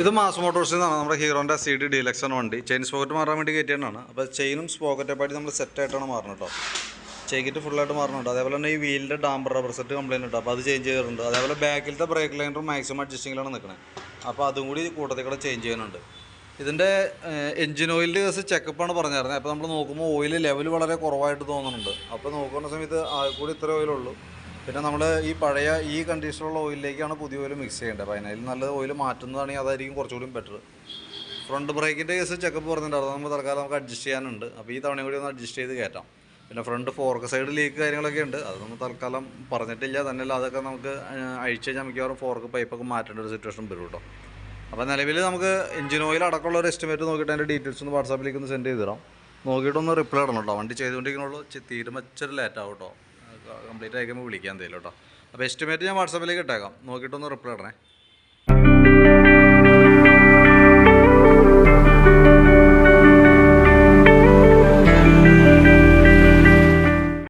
ഇത് മാസ് മോട്ടോഴ്സിൽ നിന്നാണ് നമ്മുടെ ഹീറോന്റെ സി ഡി ഡീലക്സൺ വണ്ടി. ചെയിൻ സ്പോക്കറ്റ് മാറാൻ വേണ്ടി കയറ്റിയതാണ്. അപ്പോൾ ചെയിനും സ്പോക്കറ്റ് പാടി നമ്മൾ സെറ്റ് സെറ്റായിട്ടാണ് മാറണം കേട്ടോ ചെയിക്കിട്ട് ഫുള്ളായിട്ട് മാറുന്നുണ്ട്. അതേപോലെ തന്നെ ഈ വീലിന്റെ ഡാമ്പർ റബ്ബർ സെറ്റ് കംപ്ലൈന്റ് ഉണ്ട്. അപ്പോൾ അത് ചേഞ്ച് ചെയ്യാറുണ്ട്. അതേപോലെ ബാക്കിലത്തെ ബ്രേക്ക് ലൈനറും മാക്സിമം അഡ്ജസ്റ്റിങ്ങിലാണ് നിൽക്കുന്നത് അപ്പോൾ അതും കൂടി കൂട്ടത്തിൽ കൂടെ ചേഞ്ച് ചെയ്യാനുണ്ട് ഇതിന്റെ എഞ്ചിൻ ഓയിലിന്റെ കേസ് ചെക്കപ്പാണ് പറഞ്ഞിരുന്നത്. അപ്പോൾ നമ്മൾ നോക്കുമ്പോൾ ഓയിൽ ലെവൽ വളരെ കുറവായിട്ട് തോന്നുന്നുണ്ട്. അപ്പോൾ നോക്കുന്ന സമയത്ത് ആകെ കൂടി ഇത്ര ഓയിലുള്ളൂ പിന്നെ നമ്മൾ ഈ പഴയ ഈ കണ്ടീഷനിലുള്ള ഓയിലിലേക്കാണ് പുതിയ ഓയിൽ മിക്സ് ചെയ്യേണ്ടത്. അപ്പോൾ അതിനായി നല്ല ഓയിൽ മാറ്റുന്നതാണെങ്കിൽ അതായിരിക്കും കുറച്ചുകൂടി ബെറ്റർ ഫ്രണ്ട് ബ്രേക്കിന്റെ കേസ് ചെക്കപ്പ് പറഞ്ഞിട്ടുണ്ടായിരുന്നു. നമ്മൾ തൽക്കാലം നമുക്ക് അഡ്ജസ്റ്റ് ചെയ്യാനുണ്ട്. അപ്പോൾ ഈ തവണയും കൂടി ഒന്ന് അഡ്ജസ്റ്റ് ചെയ്ത് കയറ്റാം പിന്നെ ഫ്രണ്ട് ഫോർക്ക് സൈഡ് ലീക്ക് കാര്യങ്ങളൊക്കെ ഉണ്ട്. അത് നമ്മൾ തൽക്കാലം പറഞ്ഞിട്ടില്ല. തന്നെയല്ല അതൊക്കെ നമുക്ക് അഴിച്ച് കഴിഞ്ഞാൽ മിക്കവാറും ഫോർക്ക് പൈപ്പൊക്കെ മാറ്റേണ്ട ഒരു സിറ്റുവേഷൻ വരും കേട്ടോ. അപ്പോൾ നിലവിൽ നമുക്ക് എഞ്ചിൻ ഓയിൽ അടക്കമുള്ള ഒരു എസ്റ്റിമേറ്റ് നോക്കിയിട്ട് അതിന്റെ ഡീറ്റെയിൽസ് ഒന്ന് വാട്സാപ്പിലേക്ക് ഒന്ന് സെൻഡ് ചെയ്ത് തരാം. നോക്കിയിട്ടൊന്ന് റിപ്ലൈ ഇടണം കേട്ടോ. വണ്ടി ചെയ്തുകൊണ്ടിരിക്കുന്നുള്ളൂ. തീരുമച്ചൊരു ലേറ്റാവും കേട്ടോ. കംപ്ലീറ്റ് ആയിക്കുമ്പോൾ വിളിക്കാൻ തരും കേട്ടോ. അപ്പോൾ എസ്റ്റിമേറ്റ് ഞാൻ വാട്സാപ്പിലേക്ക് ഇട്ടേക്കാം. നോക്കിയിട്ടൊന്ന് റിപ്ലൈ ഇടണേ.